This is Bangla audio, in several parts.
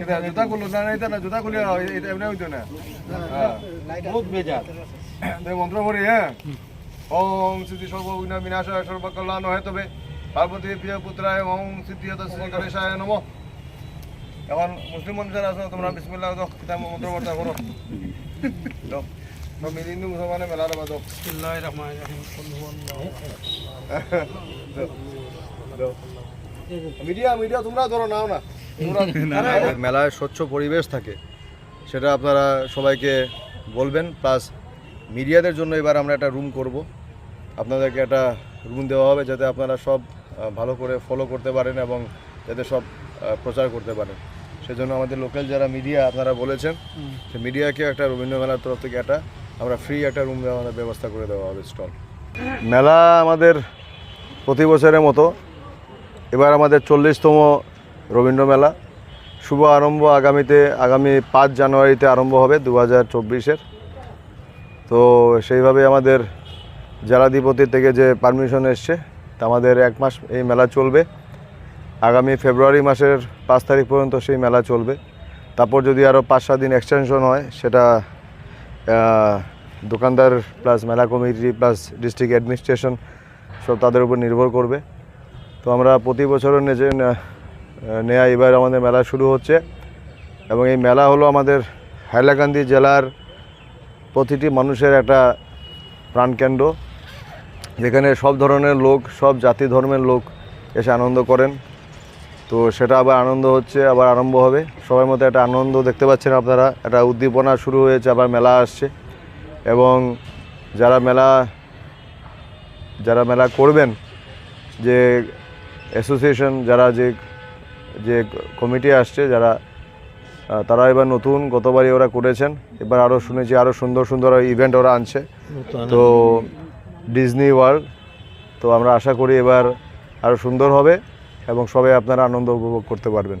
এটা জুতা খুললো না না, এটা না জুতা খুলিয়া এটা এমনি হইতো না। হ্যাঁ। বহুত বেজার। দেব মন্ত্র পড়ি হ্যাঁ। ওম সিদ্ধি সর্ব বিনাশায় সর্ব হয় তবে। পার্বতী প্রিয় পুত্রায় ওম সিদ্ধি হত শ্রী গণেশায় নম। এখন মুসলিম মানুষ যারা আছো তোমরা বিসমিল্লাহ দাও কিতাব মন্ত্র বর্তা করো। দাও সব হিন্দু মুসলমানে মেলার বাদো মিডিয়া মিডিয়া তোমরা ধরো নাও না। মেলায় স্বচ্ছ পরিবেশ থাকে। সেটা আপনারা সবাইকে বলবেন প্লাস মিডিয়াদের জন্য এবার আমরা একটা রুম করব। আপনাদেরকে একটা রুম দেওয়া হবে যাতে আপনারা সব ভালো করে ফলো করতে পারেন এবং যাতে সব প্রচার করতে পারেন। সেজন্য আমাদের লোকাল যারা মিডিয়া আপনারা বলেছেন, সে মিডিয়াকে একটা রবীন্দ্র মেলার তরফ থেকে একটা, আমরা ফ্রি একটা রুম দেওয়ার ব্যবস্থা করে দেওয়া হবে স্টল মেলা আমাদের প্রতি বছরের মতো। এবার আমাদের চল্লিশতম রবীন্দ্র মেলা। শুভ আরম্ভ আগামীতে, আগামী পাঁচ জানুয়ারিতে আরম্ভ হবে দু হাজার চব্বিশের। তো সেইভাবে আমাদের জেলাধিপতি থেকে যে পারমিশন এসছে, তা আমাদের এক মাস এই মেলা চলবে। আগামী ফেব্রুয়ারি মাসের পাঁচ তারিখ পর্যন্ত সেই মেলা চলবে। তারপর যদি আরও পাঁচ সাত দিন এক্সটেনশন হয়, সেটা দোকানদার প্লাস মেলা কমিটি প্লাস ডিস্ট্রিক্ট অ্যাডমিনিস্ট্রেশন সব তাদের উপর নির্ভর করবে। তো আমরা প্রতি বছরের নেজে নেয়া এবার আমাদের মেলা শুরু হচ্ছে এবং এই মেলা হলো আমাদের হাইলাকান্দি জেলার প্রতিটি মানুষের একটা প্রাণকেন্দ্র, যেখানে সব ধরনের লোক, সব জাতি ধর্মের লোক এসে আনন্দ করেন। তো সেটা আবার আনন্দ হচ্ছে, আবার আরম্ভ হবে। সবার মতো একটা আনন্দ দেখতে পাচ্ছেন আপনারা। একটা উদ্দীপনা শুরু হয়েছে, আবার মেলা আসছে। এবং যারা মেলা যারা মেলা করবেন, যে অ্যাসোসিয়েশন যারা যে যে কমিটি আসছে যারা তারা এবার নতুন গতবারই ওরা করেছেন এবার আরও শুনেছি আরও সুন্দর সুন্দর ইভেন্ট ওরা আনছে তো ডিজনি ওয়ার্ল্ড তো আমরা আশা করি এবার আরও সুন্দর হবে এবং সবাই আপনারা আনন্দ উপভোগ করতে পারবেন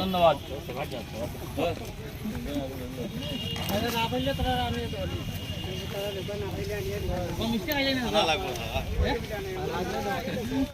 ধন্যবাদ। না